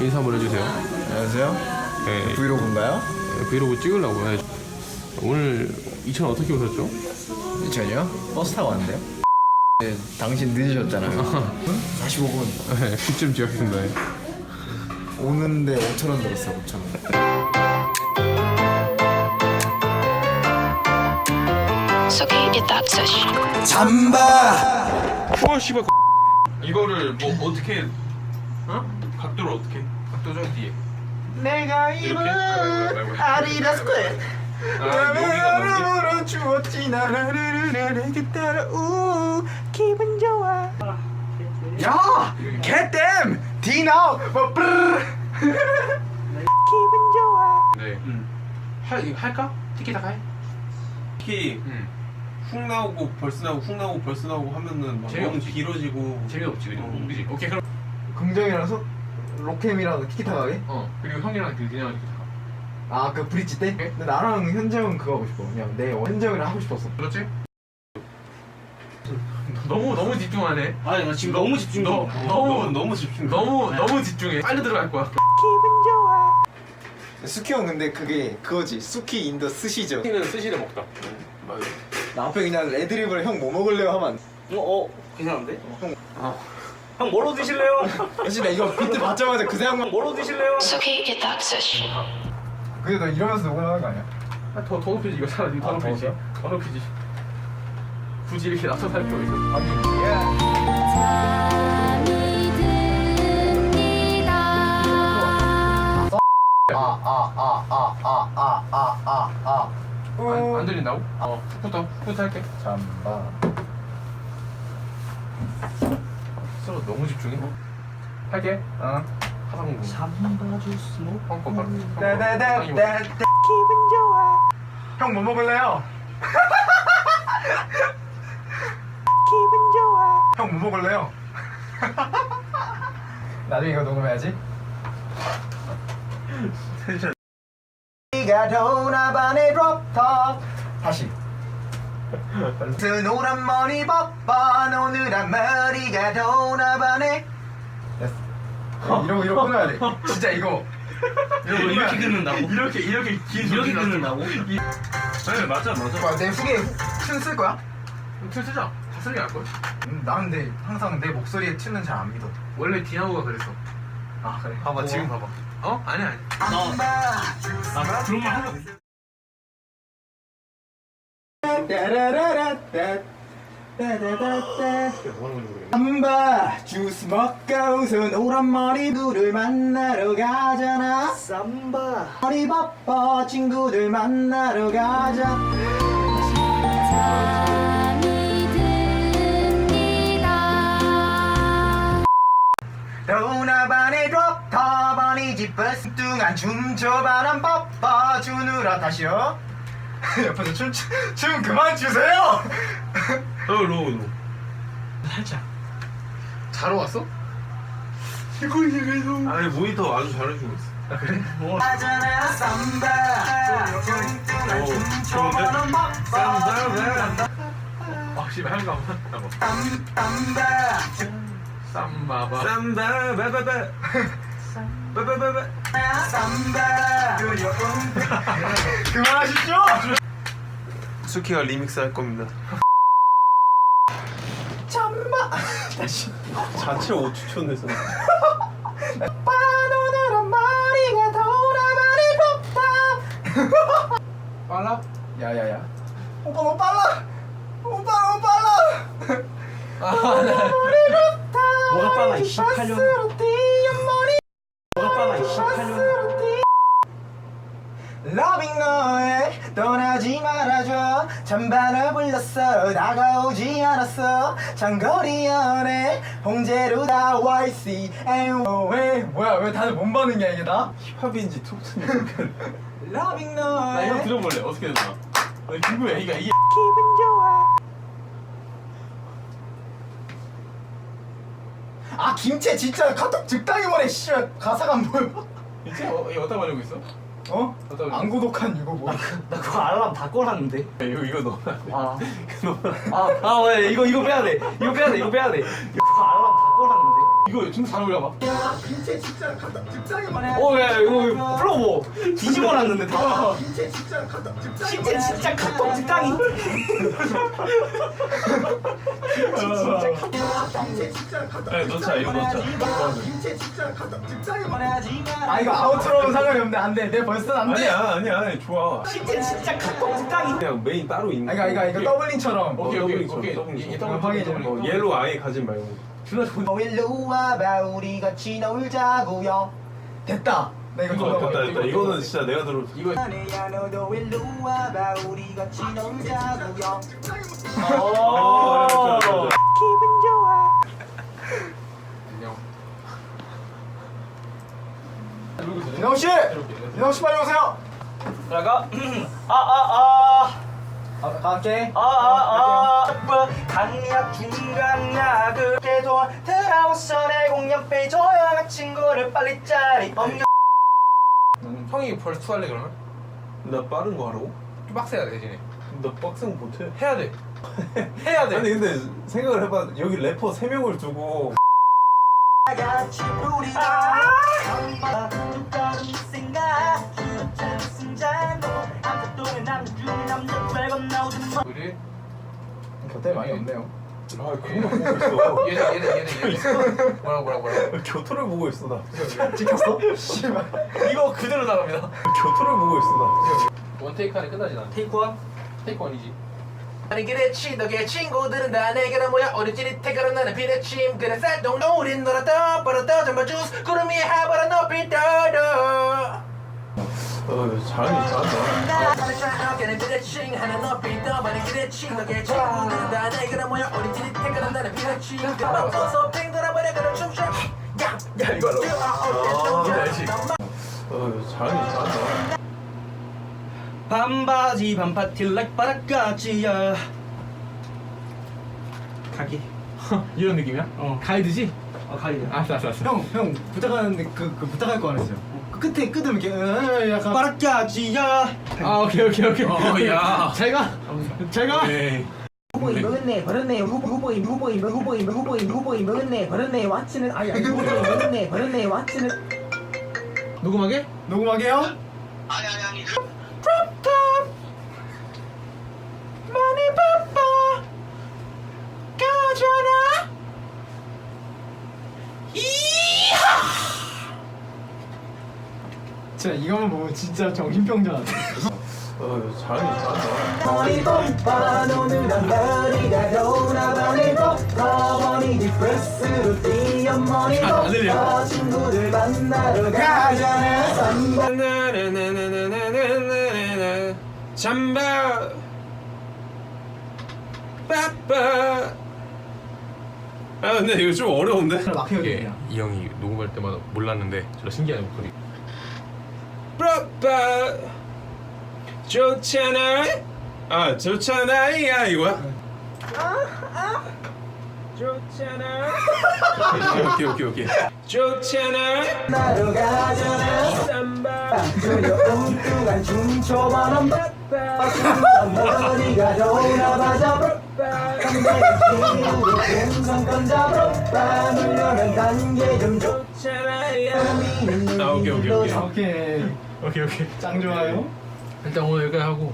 인사 한번 해주세요. 안녕하세요. 네, 브이로그인가요? 브이로그 찍으려고 해. 오늘 2천 어떻게 오셨죠? 전요? 버스 타고 왔는데요. 네, 당신 늦으셨잖아요. 45분. 네, 뒷좀 지각했습니다. 네. 오는데 5천 원 들었어요. 5천 원. So hush. 잠바. 와 씨발 이거를 뭐 어떻게 어? 각도를 어떻게? 각도 좀 뒤에 내가 이렇게? 아이고. 아디다스 퀘. 아 여기가 너무 로 주었지 나를 내게 따라오 기분 좋아. 야, 개땜 디너 뭐. 기분 좋아. 네. 할 이거 할까? 티키타카 해? 특히 응. 훅 나오고 벌스 나오고 훅 나오고 벌스 나오고 하면은 막 너무 재미없지. 길어지고 재미없지 그냥 어. 그지? 오케이 그럼 긍정이라서 로캠이랑 티키타카게? 어 그리고 형이랑 그 그냥 티키타카 아그 브릿지 때? 근데 나랑 현정은 그거 하고 싶어 그냥 내 현정이랑 하고 싶었어 그렇지? 너무 너무 집중하네. 아니 나 지금 너무 집중 너- 너무 너무- 너무 집중 너무 너무 집중해. 빨리 들어갈 거야. 수키 형 근데 그게 그거지 수키 인더 스시죠 티는 스시를 먹다. 맞아. 나 앞에 그냥 레드립을 형 뭐 먹을래요 하면 어, 어 괜찮은데? 어, 아. 형 뭐로 드실래요? 사실 나 이거 비트 받자마자 그 생각만 뭐로 드실래요? Suki, get 근데 나 이러면서 녹음하는 거 아니야? 아, 더, 더 높이지 이거 차라리 더 아, 높이지 더 높이지 굳이 이렇게 낮춰서 할 필요 있어 아니 아, 아, 아, 아, 아, 아, 아, 아. 안, 안 들린다고? 어 훅부터 훅부터 할게. 잠바. 서로 너무 집중해? 할게. 어. 하상공 잠바 주스 뭐? 펑커 바로 따다다다다 기분 좋아. 형 뭐 먹을래요? 기분 좋아. 형 뭐 먹을래요? 나중에 이거 녹음해야지 네가 도나반에 드롭탑 다시. 그 노란 머리 법번 오늘한 머리가 도나반에. 됐어. 이러고 이러고 끊어야 돼. 진짜 이거. 이거 이렇게 긋는다고? 이렇게 이렇게 긴 이렇게 소리가 긋는다고? 네 맞아 맞아. 뭐야 내 후에 춤쓸 거야? 틀 쓰자. 다 쓰는 게 나을걸? 음, 나는 근데 항상 내 목소리에 춤은 잘 안 믿어. 원래 디나우가 그랬어. 아 그래? 봐봐 지금 봐봐 어? 아니 아니. 나 그런 말 하려고 삼바 주스 먹고서 노란 머리 누를 만나러 가잖아 삼바 머리 바빠 친구들 만나러 가자 도나반에 드 롭탑 어니지 버스 뚱한 춤춰 바람 바빠 주느라 다시요. 옆에서 춤, 춤, 춤 그만 추세요! 어로로 살짝. 자러 왔어? 아니 모니터 아주 잘해주고 있어. 하잖아 삼바. 뚱뚱한 오, 춤춰바람 바빠 아 쌈바바 쌈바. 바바바. 바바바바 삼바 그만하시죠! 수키가 리믹스 할 겁니다. 잠바 다시. 자체 5초 촌에서. 빠노노란 머리가 돌아버리 곱다. 빨라? 야야야. 오빠 너무 빨라! 오빠 너무 빨라! 아 네. 뭐가 빨라 이 18년 잠바를 불렀어. 다가오지 않았어. 장거리 연애 홍제로 다 YC 왜 뭐야 왜 다들 못 받느냐 이게 다? 힙합인지 톡투인지 러빙 나 이거 너에 들어볼래. 어떻게 되나? 나 궁금해. 이게 이게 기분 좋아. 아 김채 진짜 카톡 즉당이 보내 씨발. 가사가 안 보여 이제 어, 이거 어디다 말하고 있어? 어? 안 고독한 이거 뭐나 그거 알람 다 꺼놨는데. 이거 이거 넣어. 아. 아, 아, 왜 이거 이거 빼야 돼. 이거 빼야 돼. 이거 빼야 돼. 그거 알람. 이거 진짜 잘 어울려 봐. 김치 진짜 갖다 직장에 보내 어, 야, 이거 플로버 뒤집어 놨는데 다. 김치 진짜 갖다 직장에 진짜 진짜 카톡 직장이. 김치 진짜 갖다 네, 넣자, 이거 넣자. 김치 진짜 갖다 직장에 보내야지 아 이거 아웃트로는 상관이 없는데 안 돼 내 벌써 안돼 아니야 아니야 아니 좋아. 진짜 진짜 카톡 직장이. 그냥 메인 따로 있는. 이거 이거 이거 더블링처럼 오케이, 오케이, 오케이. 더블링처럼. 이 더블 확인해. 더블. 어, 얘로 아예 가지 말고. 너 일로 와봐 우리 같이 놀자고요. 됐다. 나 이거 어, 좀 됐다 됐다. 이거는 진짜 내가 들어. 이거 야 너도 일로 와봐 우리 같이 놀자고요. 어. 기분 좋아. 안녕. 민호 씨. 민호 씨 빨리 오세요. 내가. 아, 아, 아. 아, 갈게 아아아 강약 중강약을 해도 들어왔어 내 공연배 조용한 친구를 빨리 짜리 없는 형이 벌써 투할래 그러면? 나 빠른 거 하라고? 좀 빡세야 돼 대신에. 나 빡센 거 못해. 해야 돼. 해야 돼. 아니 근데 생각을 해봐 여기 래퍼 3 명을 두고 같이 우리가 아 두꺼운 생각 승자도 중에 우리 곁에 많이 없네요 아 그거만 보고 있어. 얘는 얘는 얘는 얘는 뭐라고 뭐라고 뭐라고. 교토를 보고 있어 나. 찍혔어? 씨발 이거 그대로 나갑니다 교토를 보고 있어 나. 원테이크 안에 끝나지 나. 테이크 원 테이크 원이지. 아니 그랬지 너의 친구들은 다 내게로 모여 어린진이 태그로 나는 비대침 그래 쌀동동 우린 놀았다 벌었다 전부 주스 구름이 하바라 높이 떠도 어 잘하니 잘한다. 어깨는 비대칭 하늘 높이 떠버린 기대치 너의 친구들은 다 내게로 모여 어린진이 태그로 나는 비대침 그래 뻗어서 팽 돌아버려 그럼 춤춰 야야 이걸로 어 잘하니 잘한다. 반바지 반파티 like 바닥까지야 가기 이런 느낌이야? 어 가이드지? 어, 가기 알았어 알았어 알았어. 형, 형 부탁하는데 그, 그 부탁할 거 하나요? 그 끝에 끝에 이렇게 으, 약간 바닥까지야 아 오케이 오케이 오케이. 어, 야. 잘가. 잘가. 에이. 후보이 먹었네 버렸네 후보 후보이 후보이 후보이 후보이 후보이 먹었네 버렸네 왓츠는 아야 후보이 먹었네 버렸네 왓츠는 녹음하게? 녹음하게요? 많이 바빠 가져라 진짜 이거만 보면 진짜 정신병자 같아 어 잘하니 잘한다. 머리 안 들려. 나나나나나나나나나 잠바. 빠빠 아 근데 이거 좀 어려운데? 막혀야 이게 돼이 형이 녹음할 때마다 몰랐는데. 진짜 신기한 목소리 빠빠 좋잖아 아 좋잖아 야 이거야? 좋잖아 오케이 오케이 오케이. 좋잖아. 만나러 가자는 삼바. 그려 머리가 아, 오케이, 오케이, 오케이. 오케이 오케이 오케이. 짱 좋아요. 일단 오늘 여기까지 하고